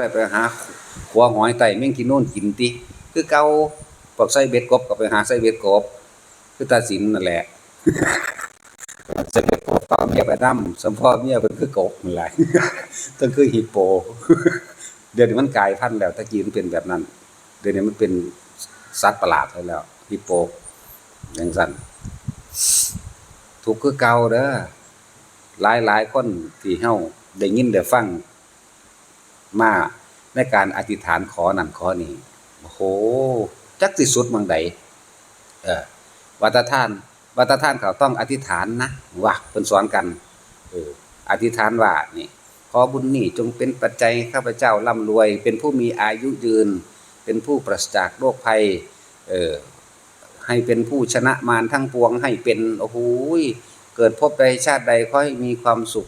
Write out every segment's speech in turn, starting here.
ได้ไปหาขัวหอยไต่แม่งกินโน่นกินติคือเกาพวกใส่เบ็ดกบก็ไปหาใส่เบ็ดกบ คือตาสินนั่นแหละใส่เบ็ดกบก็เอาเมียไปนำสมพ่อเมียเพิ่นคือกบนั่นแหละต้องคือฮิปโป เดี๋ยวนี้มันกลายพันธุ์แล้วตะกี้มันเป็นแบบนั้น เดี๋ยวนี้มันเป็นสัตว์ประหลาดไปแล้วฮิปโปจังซั่นถูกคือเกาเด้อหลายๆคนที่เฮาได้ยินได้ฟัง มาในการอธิษฐานขอนั่นขอนี่โอ้โหจักสิสุดมืองใดเออวัตท่านวัตท่านเขาต้องอธิษฐานนะว่าเพิ่นสอนกันเอออธิษฐานว่านี่ขอบุญนี่จงเป็นปัจจัยข้าพเจ้าร่ำรวย เป็นผู้มีอายุยืน เป็นผู้ปราศจากโรคภัยเออให้เป็นผู้ชนะมารทั้งปวงให้เป็นโอ้โหเกิดพบใดชาติใดขอให้มีความสุข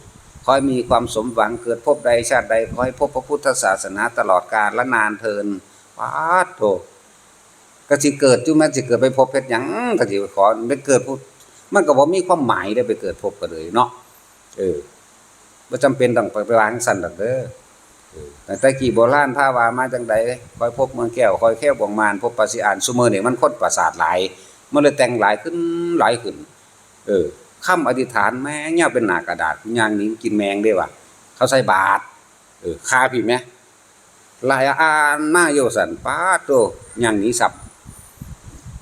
ขอให้มีความสมหวังเกิดพบใดชาติใดขอให้พบพระพุทธศาสนาตลอดกาลและนานเทินปาดโถก็สิเกิดจุแม่สิเกิดไปพบเพชรยังก็สิขอไปเกิดพุมันก็บ่มีความหมายได้ไปเกิดพบก็เลยเนาะเออบ่จำเป็นต้องไปไปวางสั่นดอกเด้อแต่ต่กี้โบราณพาวามาจังใดคอยพบเมืองแก้วคอยแค่บวงมารพบปราสิอานซุมื้อนี่ยมันคนประสาทหลายมันเลยแต่งหลายขึ้นหลายขึ้น เออ คำอธิษฐานแม่งเนี่ยเป็นหนากระดาษย่างนี้กินแมงได้ว่ะเขาใส่บาตรเออคาพี่ไหมลายอานมาโยสันป้าดโตย่างนี้สับ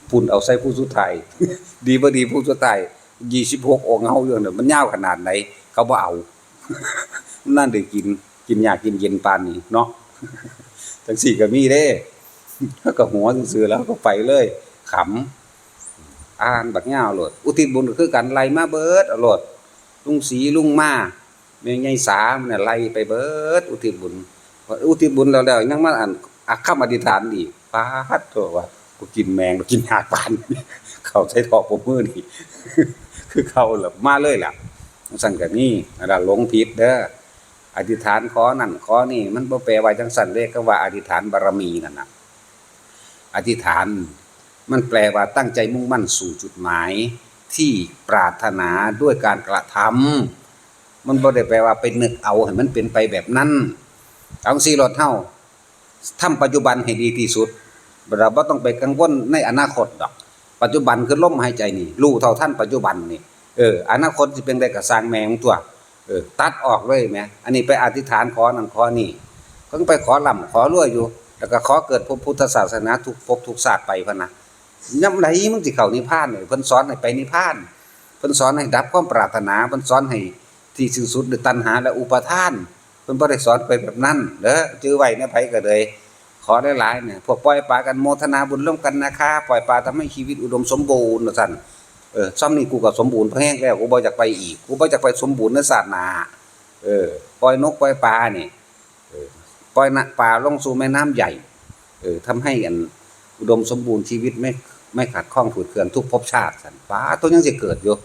พุ่นเอาใส่ผู้สุดท้ายดีบ่ดีผู้สุดท้าย26องเฮาอยู่เนี่ยมันยาวขนาดไหน เขาบ่เอา นั่นได้กินกินยากกินเย็นปานนี้เนาะจังสี่ก็มีเด้แล้วก็หัวซื่อแล้วก็ไปเลยขำ อ่านบักยาวโลดอุทิศบุญก็คือกันไล่มาเบิดเอาโลดลุงสีลุงมาแม่ใหญ่สามันน่ะไล่ไปเบิด อุทิศบุญอุทิศบุญแล้วแล้วยังมาอ่านอักคำอธิษฐานอีกปาดโตว่ากูกินแมงกูกินหากปานเขาใส่ท้องผมมือนี่คือเขาแล้วมาเลยล่ะสั่นก็นี่นั่นล่ะหลงผิดเด้ออธิษฐานขอนั่นขอนี่ มันบ่แปลว่าจังสั่นเด้ก็ว่าอธิษฐานบารมีนั่นนะอธิษฐาน มันแปลว่าตั้งใจมุ่งมั่นสู่จุดหมาย ที่ปรารถนาด้วยการกระทำมันบ่ได้แปลว่าไปนึกเอาให้มันเป็นไปแบบนั้นเอาสี่รถเฮาทำปัจจุบันให้ดีที่สุดเราบ่ต้องไปกังวลในอนาคตดอก ปัจจุบันคือลมหายใจนี่รู้เท่าทันปัจจุบันนี่เอออนาคตสิเป็นได้ก็สร้างแมงตัวเออตัดออกเลยแหมอันนี้ไปอธิษฐานขอนั่นขอนี่ก็ไปขอลำขอรวยอยู่ แล้วก็ขอเกิดพพุทธศาสนาทุกภพทุกศาสตร์ไปพะนะ ยามใดมึงสิเข้านิพพานเนี่ยเพิ่นสอนให้ไปนิพพานเพิ่นสอนให้ดับความปรารถนาเพิ่นสอนให้ที่สิ้นสุดด้วยตัณหาและอุปทานเพิ่นบ่ได้สอนไปแบบนั้นเด้อจื้อไว้ในไผก็เลยขอได้หลายเนี่ยพวกปล่อยปลากันโมทนาบุญร่วมกันนะคะปล่อยปลาทำให้ชีวิตอุดมสมบูรณ์ว่าซั่นเออซ้ำนี่กูก็สมบูรณ์แห้งแล้วกูบ่อยากไปอีกกูบ่อยากไปสมบูรณ์ในศาสนาเออปล่อยนกปล่อยปลานี่เออปล่อยนะปลาลงสู่แม่น้ำใหญ่เออทำให้อันอุดมสมบูรณ์ชีวิตไม่ ไม่ขัดข้องผุดเคืองทุกภพชาติสันป้าตัวยังจะเกิดอยู่